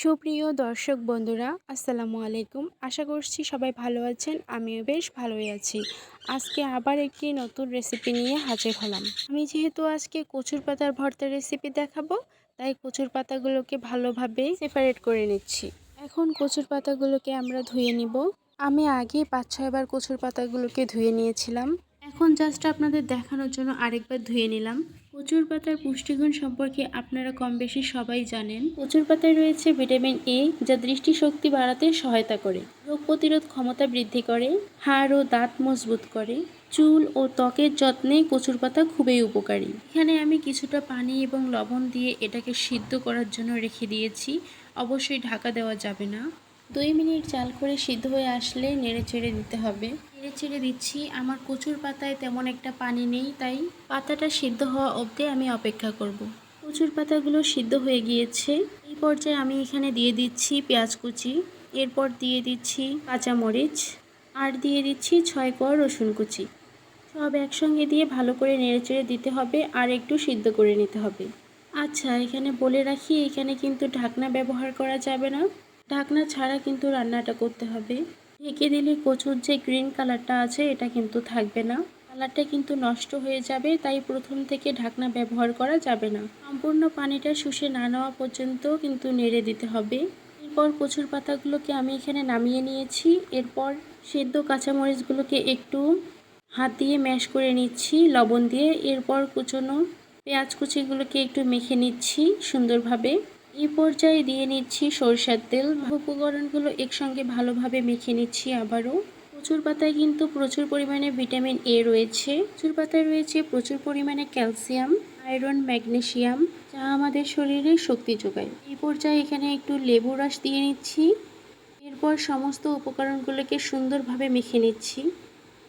সুপ্রিয় দর্শক বন্ধুরা, আসসালামু আলাইকুম। আশা করছি সবাই ভালো আছেন, আমিও বেশ ভালোই আছি। আজকে আবার একটি নতুন রেসিপি নিয়ে হাজির হলাম। আমি যেহেতু আজকে কচুর পাতার ভর্তার রেসিপি দেখাবো, তাই কচুর পাতাগুলোকে ভালোভাবে সেপারেট করে নিচ্ছি। এখন কচুর পাতাগুলোকে আমরা ধুয়ে নিব। আমি আগে পাঁচ ছয়বার কচুর পাতাগুলোকে ধুয়ে নিয়েছিলাম। এখন জাস্ট আপনাদের দেখানোর জন্য আরেকবার ধুয়ে নিলাম। কচুর পাতার পুষ্টিগুণ সম্পর্কে আপনারা কম বেশি সবাই জানেন। কচুর পাতায় রয়েছে ভিটামিন এ যা দৃষ্টিশক্তি বাড়াতে সহায়তা করে, রোগ প্রতিরোধ ক্ষমতা বৃদ্ধি করে, হাড় ও দাঁত মজবুত করে, চুল ও ত্বকের যত্নে কচুর পাতা খুবই উপকারী। এখানে আমি কিছুটা পানি এবং লবণ দিয়ে এটাকে সিদ্ধ করার জন্য রেখে দিয়েছি। অবশ্যই ঢাকা দেওয়া যাবে না। দুই মিনিট চাল করে সিদ্ধ হয়ে আসলে নেড়ে চেড়ে দিতে হবে। নেড়ে চেড়ে দিচ্ছি, আমার কচুর পাতায় তেমন একটা পানি নেই, তাই পাতাটা সিদ্ধ হওয়া অবধি আমি অপেক্ষা করব। কচুর পাতাগুলো সিদ্ধ হয়ে গিয়েছে। এই পর্যায়ে আমি এখানে দিয়ে দিচ্ছি পেঁয়াজ কুচি, এরপর দিয়ে দিচ্ছি কাঁচামরিচ, আর দিয়ে দিচ্ছি ছয় কোয়া রসুন কুচি। সব একসঙ্গে দিয়ে ভালো করে নেড়ে চেড়ে দিতে হবে আর একটু সিদ্ধ করে নিতে হবে। আচ্ছা এখানে বলে রাখি, এখানে কিন্তু ঢাকনা ব্যবহার করা যাবে না। ঢাকনা ছাড়া কিন্তু রান্নাটা করতে হবে। ঢেকে দিলে কচুর যে গ্রিন কালারটা আছে, এটা কিন্তু থাকবে না। কালারটা কিন্তু নষ্ট হয়ে যাবে, তাই প্রথম থেকে ঢাকনা ব্যবহার করা যাবে না। সম্পূর্ণ পানিটা শুষে না নেওয়া পর্যন্ত কিন্তু নেড়ে দিতে হবে। এরপর কচুর পাতাগুলোকে আমি এখানে নামিয়ে নিয়েছি। এরপর সেদ্ধ কাঁচামরিচগুলোকে একটু হাত দিয়ে ম্যাশ করে নিচ্ছি, লবণ দিয়ে। এরপর কুচনো পেঁয়াজ কুচিগুলোকে একটু মেখে নিচ্ছি সুন্দরভাবে। এই পর্যায়ে দিয়ে নিচ্ছি সরষের তেল। উপকরণগুলো একসঙ্গে ভালোভাবে মেখে নিচ্ছি আবারও। প্রচুর পাতায় কিন্তু প্রচুর পরিমাণে ভিটামিন এ রয়েছে। প্রচুর পাতায় রয়েছে প্রচুর পরিমাণে ক্যালসিয়াম, আয়রন ম্যাগনেশিয়াম যা আমাদের শরীরে শক্তি যোগায়। এই পর্যায়ে এখানে একটু লেবু রস দিয়ে নিচ্ছি। এরপর সমস্ত উপকরণগুলোকে সুন্দরভাবে মেখে নিচ্ছি।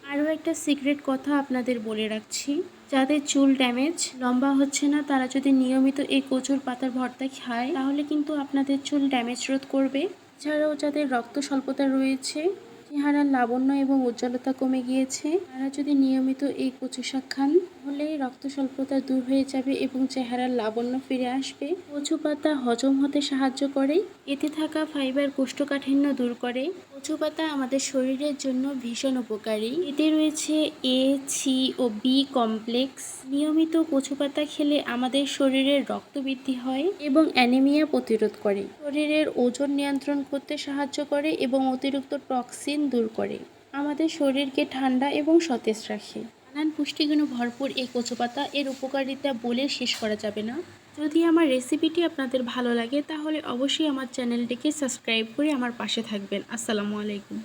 আরও একটা সিক্রেট কথা আপনাদের বলে রাখছি। যাদের চুল ড্যামেজ লম্বা হচ্ছে না, তারা যদি নিয়মিত এই কচুর পাতার ভর্তা খায়, তাহলে কিন্তু আপনাদের চুল ড্যামেজ রোধ করবে। এছাড়াও যাদের রক্ত স্বল্পতা রয়েছে, চেহারার লাবণ্য এবং উজ্জ্বলতা কমে গিয়েছে, তারা যদি নিয়মিত এই কচু শাক খান, তাহলে রক্ত স্বল্পতা দূর হয়ে যাবে এবং চেহারার লাবণ্য ফিরে আসবে। কচু পাতা হজম হতে সাহায্য করে, এতে থাকা ফাইবার কোষ্ঠকাঠিন্য দূর করে কচু পাতা আমাদের শরীরের জন্য ভীষণ উপকারী। এতে রয়েছে এ সি ও বি কমপ্লেক্স। নিয়মিত কচু পাতা খেলে আমাদের শরীরের রক্ত বৃদ্ধি হয় এবং অ্যানিমিয়া প্রতিরোধ করে। শরীরের ওজন নিয়ন্ত্রণ করতে সাহায্য করে এবং অতিরিক্ত টক্সিন দূর করে। আমাদের শরীরকে ঠান্ডা এবং সতেজ রাখে। নানান পুষ্টিগুণ ভরপুর এই কচু পাতা এর উপকারিতা বলে শেষ করা যাবে না। যদি আমার রেসিপিটি আপনাদের ভালো লাগে, তাহলে অবশ্যই আমার চ্যানেলটিকে সাবস্ক্রাইব করে আমার পাশে থাকবেন। আসসালামু আলাইকুম।